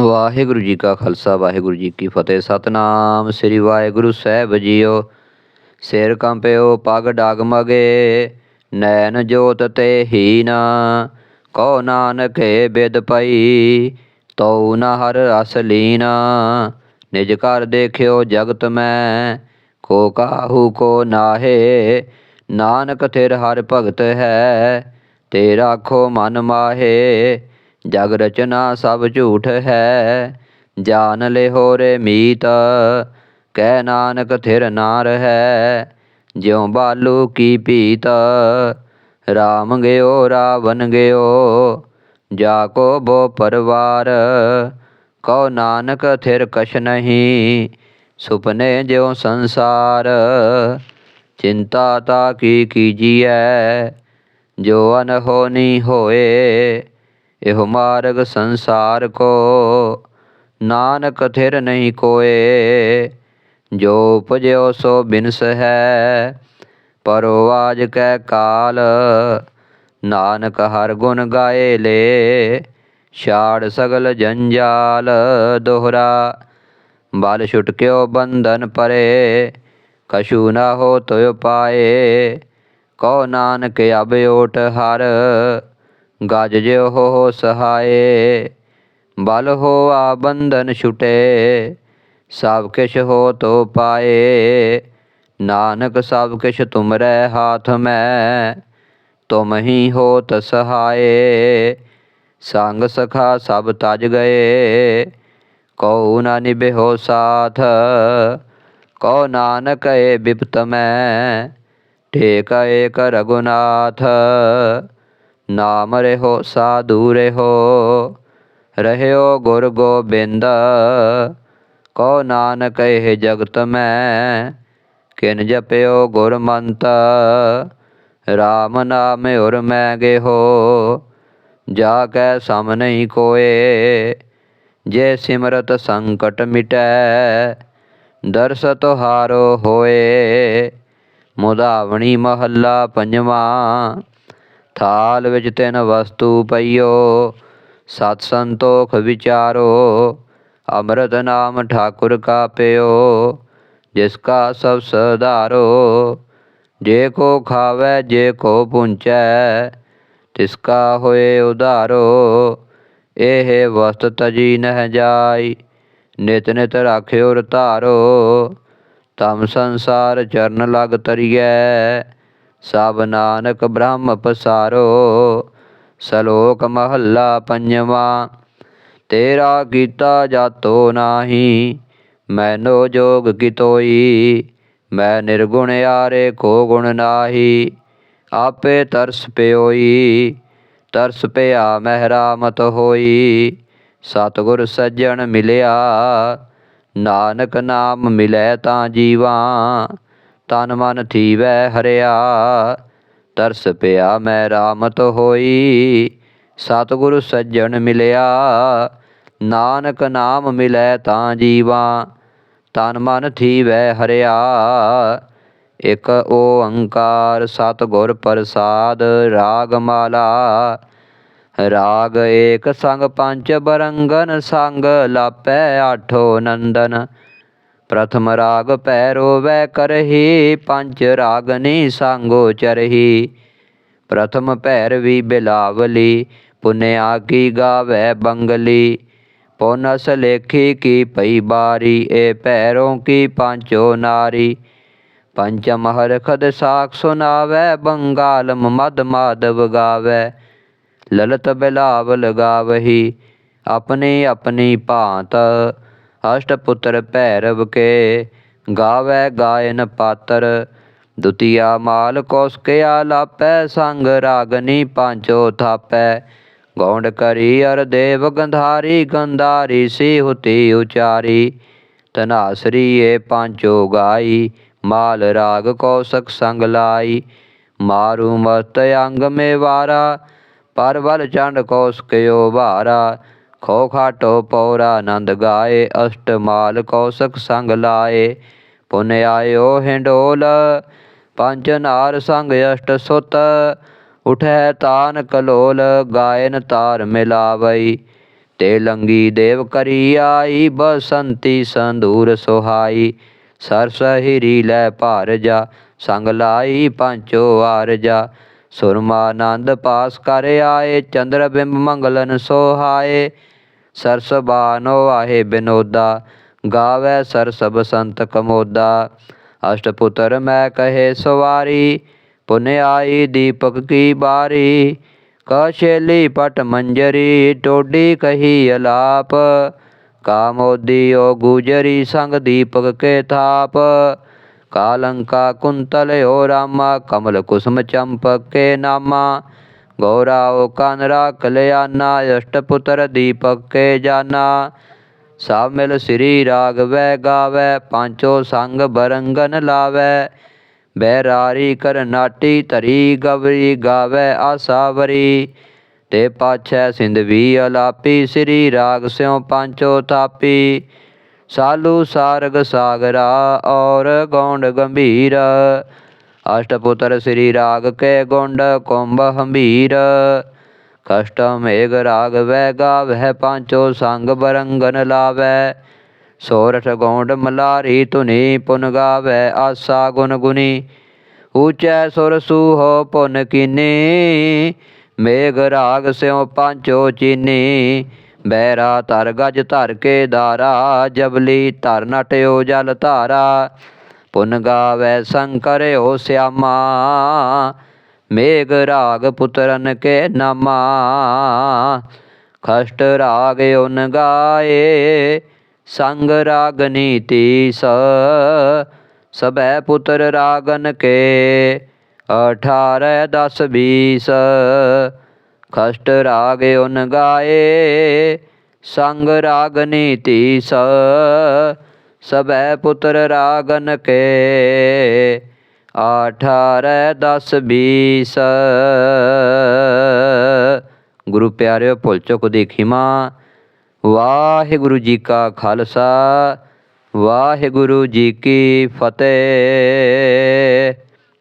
ਵਾਹਿਗੁਰੂ ਜੀ ਕਾ ਖਾਲਸਾ, ਵਾਹਿਗੁਰੂ ਜੀ ਕੀ ਫਤਿਹ। ਸਤਨਾਮ ਸ੍ਰੀ ਵਾਹਿਗੁਰੂ ਸਾਹਿਬ ਜੀਓ। ਸਿਰ ਕੰਪਿਓ, ਪਗ ਡਗਮਗੇ ਨੈਣ ਜੋਤ ਤੇ ਹੀਨਾ ਕੋ ਨਾਨਕੇ ਬਿਦ ਪਈ, ਤਉ ਨ ਹਰ ਰਸ ਲੀਨਾ। ਨਿਜ ਘਰ ਦੇਖਿਓ ਜਗਤ ਮੈਂ, ਕੋ ਕਾਹੂ ਕੋ ਨਾਹੇ। ਨਾਨਕ ਥਿਰ ਹਰ ਭਗਤ ਹੈ ਤੇ ਰਾਖੋ ਮਨ ਮਾਹੇ। ਜਗ ਰਚਨਾ ਸਭ ਝੂਠ ਹੈ, ਜਾਨ ਲਿਹੋ ਰੇ ਮੀਤ, ਕਹਿ ਨਾਨਕ ਥਿਰ ਨਾਰ ਹੈ, ਜਿਉ ਬਾਲੂ ਕੀ ਪੀਤ, ਰਾਮ ਗਿਓ ਰਾਵਨ ਗਿਓ, ਜਾ ਕੋ ਬੋ ਪਰਵਾਰ, ਕਉ ਨਾਨਕ ਥਿਰ ਕਛ ਨਹੀਂ, ਸੁਪਨੇ ਜਿਉ ਸੰਸਾਰ, ਚਿੰਤਾ ਤਾ ਕੀ ਕੀਜੀਐ, ਜੋ ਅਨਹੋਨੀ ਹੋਏ ਇਹੋ ਮਾਰਗ ਸੰਸਾਰ ਕੋ। ਨਾਨਕ ਥਿਰ ਨਹੀਂ ਕੋਏ। ਜੋ ਉਪਜਿਓ ਸੋ ਬਿਨਸ ਹੈ। ਪਰੋ ਆਜ ਕੈ ਕਾਲ। ਨਾਨਕ ਹਰ ਗੁਣ ਗਾਏ ਲੇ। ਛਾੜ ਸਗਲ ਜੰਜਾਲ ਦੋਹਰਾ। ਬਲ ਛੁਟਕਿਓ ਬੰਧਨ ਪਰੇ। ਕਸ਼ੂ ਨਾ ਹੋ ਤੋਇ ਪਾਏ। ਕਉ ਨਾਨਕ ਅਬ ਓਟ ਹਰ। ਗਜ ਜਿਉ ਹੋ ਸਹਾਏ ਬਲ ਹੋਆ ਬੰਧਨ ਛੁਟੇ ਸਭ ਕਿਛ ਹੋ ਤੋ ਪਾਏ ਨਾਨਕ ਸਭ ਕਿਛ ਤੁਮਰੇ ਹਾਥ ਮੈਂ ਤੁਮ ਹੀ ਹੋਤ ਸਹਾਏ ਸੰਗ ਸਖਾ ਸਭ ਤਜ ਗਏ ਕਉ ਨਾ ਨਿਭਿਓ ਸਾਥ ਕਉ ਨਾਨਕ ਏ ਬਿਪਤ ਮੈਂ ਟੇਕ ਏਕ ਰਗੁਨਾਥ ਨਾਮ ਰਹਿਓ, ਸਾਧੂ ਰਹਿਓ ਰਹਿਓ ਗੁਰ ਗੋਬਿੰਦ। ਕਉ ਨਾਨਕ ਇਹ ਜਗਤ ਮੈਂ, ਕਿਨ ਜਪਿਓ ਗੁਰ ਮੰਤ। ਰਾਮ ਨਾਮ ਉਰ ਮੈਂ ਗੇਹੋ ਜਾ ਕੈ ਸਮ ਨਹੀਂ ਕੋਏ। ਜੇ ਸਿਮਰਤ ਸੰਕਟ ਮਿਟੈ, ਦਰਸ ਤੁਹਾਰੋ ਹੋਏ। ਮੁਦਾਵਣੀ ਮਹੱਲਾ ਪੰਜਵਾਂ ਥਾਲ ਵਿੱਚ ਤਿੰਨ ਵਸਤੂ ਪਈਓ, ਸਤ ਸੰਤੋਖ ਵਿਚਾਰੋ, ਅੰਮ੍ਰਿਤ ਨਾਮ ਠਾਕੁਰ ਕਾ ਪਿਓ ਜਿਸ ਕਾ ਸਭ ਸਧਾਰੋ, ਜੇ ਕੋ ਖਾਵੇ, ਜੇ ਕੋ ਪੁੰਚੈ, ਤਿਸ ਕਾ ਹੋਏ ਉਧਾਰੋ, ਇਹ ਵਸਤ ਤਜੀ ਨਹਿ ਜਾਈ, ਨਿਤ ਨਿਤ ਰਾਖਿਓ ਰਤਾਰੋ, ਤਮ ਸੰਸਾਰ ਚਰਨ ਲਗ ਤਰੀਐ ਸਭ ਨਾਨਕ ਬ੍ਰਹਮ ਪਸਾਰੋ, ਸਲੋਕ ਮਹੱਲਾ ਪੰਜਵਾਂ, ਤੇਰਾ ਕੀਤਾ ਜਾਤੋ ਨਾਹੀ, ਮੈਨੋ ਜੋਗ ਕਿਤੋਈ, ਮੈਂ ਨਿਰਗੁਣ ਯਾਰੇ ਕੋ ਗੁਣ ਨਾਹੀ, ਆਪੇ ਤਰਸ ਪਿਓਈ, ਤਰਸ ਪਿਆ ਮਹਿਰਾ ਮਤ ਹੋਈ, ਸਤਿਗੁਰ ਸੱਜਣ ਮਿਲਿਆ, ਨਾਨਕ ਨਾਮ ਮਿਲੈ ਤਾਂ ਜੀਵਾਂ ਤਨ ਮਨ ਥੀਵੈ ਹਰਿਆ, ਤਰਸ ਪਿਆ ਮੈਂ ਰਾਮਤ ਹੋਈ। ਸਤਿਗੁਰ ਸੱਜਣ ਮਿਲਿਆ, ਨਾਨਕ ਨਾਮ ਮਿਲੈ ਤਾਂ ਜੀਵਾ। ਤਨ ਮਨ ਥੀਵੈ ਹਰਿਆ, ਇਕ ਓੰਕਾਰ ਸਤਿਗੁਰ ਪ੍ਰਸਾਦ ਰਾਗ ਮਾਲਾ ਰਾਗ ਏਕ ਸੰਗ ਪੰਚ ਬਰੰਗਨ, ਸੰਗ ਲਾਪੈ ਆਠੋ ਨੰਦਨ। ਪ੍ਰਥਮ ਰਾਗ ਪੈਰੋ ਵੈ ਕਰਹੀ, ਪੰਜ ਰਾਗਨੀ ਸੰਗੋ ਚਰਹੀ। ਪ੍ਰਥਮ ਭੈਰਵੀ ਬਿਲਾਵਲੀ ਪੁਨਿਆ ਕੀ ਗਾਵੇ ਬੰਗਲੀ। ਪੋਨਸ ਲੇਖੀ ਕੀ ਪਈ ਬਾਰੀ, ਏ ਪੈਰੋਂ ਕੀ ਪਾਂਚੋ ਨਾਰੀ। ਪੰਚਮ ਹਰ ਖਦ ਸਾਖ ਸੁਨਾਵੇ, ਬੰਗਾਲਮ ਮਦ ਮਾਧਵ ਗਾਵੇ। ਲਲਤ ਬਿਲਾਵਲ ਗਾਵਹੀ, ਆਪਣੀ ਆਪਣੀ ਭਾਂਤ ਅਸ਼ਟ ਪੁੱਤਰ ਭੈਰਵ ਕੇ, ਗਾਵੇ ਗਾਇਨ ਪਾਤਰ। ਦੁਤੀਆ ਮਾਲ ਕੌਸਕਿਆ ਲਾਪੈ, ਸੰਗ ਰਾਗਨੀ ਪਾਂਚੋ ਥਾਪੈ। ਗੌਂਡ ਕਰੀ ਅਰ ਦੇਵ ਗੰਧਾਰੀ ਗੰਧਾਰੀ ਸੀ ਹੁਤੀ ਉਚਾਰੀ। ਤਨਾਸਰੀ ਏ ਪਾਂਚੋ ਗਾਈ, ਮਾਲ ਰਾਗ ਕੌਸਕ ਸੰਗ ਲਾਈ। ਮਾਰੂ ਮਸਤ ਅੰਗ ਮੇ ਵਾਰਾ ਪਰਵਲ ਚੰਡ ਕੌਸਕਿਓ ਭਾਰਾ। ਖਾਟੋ ਪੌਰਾ ਆਨੰਦ ਗਾਏ, ਅਸ਼ਟ ਮਾਲ ਕੌਸਕ ਸੰਗ ਲਾਏ। ਪੁਨ ਆਇਓ ਹਿੰਡੋਲ, ਪੰਜ ਨਾਰ ਸੰਗ ਅਸ਼ਟ ਸੁਤ। ਉਠੈ ਤਾਨ ਕਲੋਲ ਗਾਇਨ ਤਾਰ ਮਿਲਾਵਈ। ਤੇ ਲੰਗੀ ਦੇਵ ਕਰੀ ਆਈ, ਬਸੰਤੀ ਸੰਦੂਰ ਸੁਹਾਈ। ਸਰਸ ਹਿਰੀ ਲੈ ਭਾਰ ਜਾ, ਸੰਗ ਲਾਈ, ਪੰਚੋ ਆਰਜਾ ਸੁਰਮਾਨੰਦ ਪਾਸ ਕਰ ਆਏ, ਚੰਦਰ ਬਿੰਬ ਮੰਗਲਨ ਸੋਹਾਏ। ਸਰਸ ਬਾਨੋ ਆਹੇ ਬਿਨੋਦਾ, ਗਾਵੇ ਸਰਸ ਬਸੰਤ ਕਮੋਦਾ। ਅਸ਼ਟ ਪੁੱਤਰ ਮੈਂ ਕਹੇ ਸਵਾਰੀ, ਪੁਨ ਆਈ ਦੀਪਕ ਕੀ ਬਾਰੀ। ਕਸ਼ੇਲੀ ਪਟ ਮੰਜਰੀ, ਟੋਡੀ ਕਹੀ ਅਲਾਪ। ਕਾਮੋਦੀ ਓ ਗੁਜਰੀ, ਸੰਗ ਦੀਪਕ ਕੇ ਥਾਪ। ਕਾਲੰਕਾ ਕੁੰਤਲ ਰਾਮਾ ਕਮਲ ਕੁਸਮ ਚੰਪਕ ਕੇ ਨਾਮਾ ਗੌਰਾ ਓ ਕਾਨਰਾ ਕਲਿਆਣਾ ਅਸ਼ਟ ਪੁੱਤਰ ਦੀਪਕ ਕੇ ਜਾਨਾ ਸਭ ਮਿਲ ਸ੍ਰੀ ਰਾਗਵੈ ਗਾਵੈ ਪਾਂਚੋ ਸੰਗ ਬਰੰਗਨ ਲਾਵੈ ਬੈਰਾਰੀ ਕਰਨਾਟੀ ਧਰੀ ਗਵਰੀ ਗਾਵੈ ਆਸਾਵਰੀ ਤੇ ਪਾਛੈ ਸਿੰਧਵੀ ਅਲਾਪੀ ਸ੍ਰੀ ਰਾਗ ਸਿਉ ਪਾਂਚੋ ਥਾਪੀ ਸਾਲੂ ਸਾਰਗ ਸਾਗਰਾ ਔਰ ਗੌਂਡ ਗੰਭੀਰ। ਅਸ਼ਟ ਪੁੱਤਰ ਸ੍ਰੀ ਰਾਗ ਕੇ ਗੁੰਡ ਕੁੰਭ ਹੰਬੀਰ। ਕਸ਼ਟ ਮੇਘ ਰਾਗ ਵੈ ਗਾਵਹਿ, ਪਾਂਚੋ ਸੰਗ ਬਰੰਗਨ ਲਾਵੈ ਸੋਰਠ ਗੌਂਡ ਮਲਾਰੀ ਧੁਨੀ ਪੁਨ ਗਾਵੈ ਆਸਾ ਗੁਨ ਗੁਨੀ ਊਚੈ ਸੁਰ ਸੂਹੋ ਪੁਨ ਕੀਨੀ। ਮੇਘ ਰਾਗ ਸਿਉ ਪਾਂਚੋ ਚੀਨੀ। ਬੈਰਾ ਧਰ ਗਜ ਧਰ ਕੇ ਦਾਰਾ ਜਬਲੀ ਧਰ ਨਟਿਓ ਜਲ ਧਾਰਾ। ਪੁਨ ਗਾਵੇ ਸੰਕਰਿਓ ਸਿਆਮਾ, ਮੇਘ ਰਾਗ ਪੁੱਤਰਨ ਕੇ ਨਾਮਾ। ਖਸ਼ਟ ਰਾਗ ਉਨ ਗਾਏ, ਸੰਗ ਰਾਗਨੀ ਤੀਸ ਸਬੈ ਪੁੱਤਰ ਰਾਗਨ ਕੇ। 18 10 20 खष्ट राग उन गाए, संग रागनी तीस सब पुत्र रागन के। अठारह दस बीस। गुरु प्यारे भुल चुक देखी माँ वाहिगुरु जी का खालसा वाहिगुरु जी की फतेह।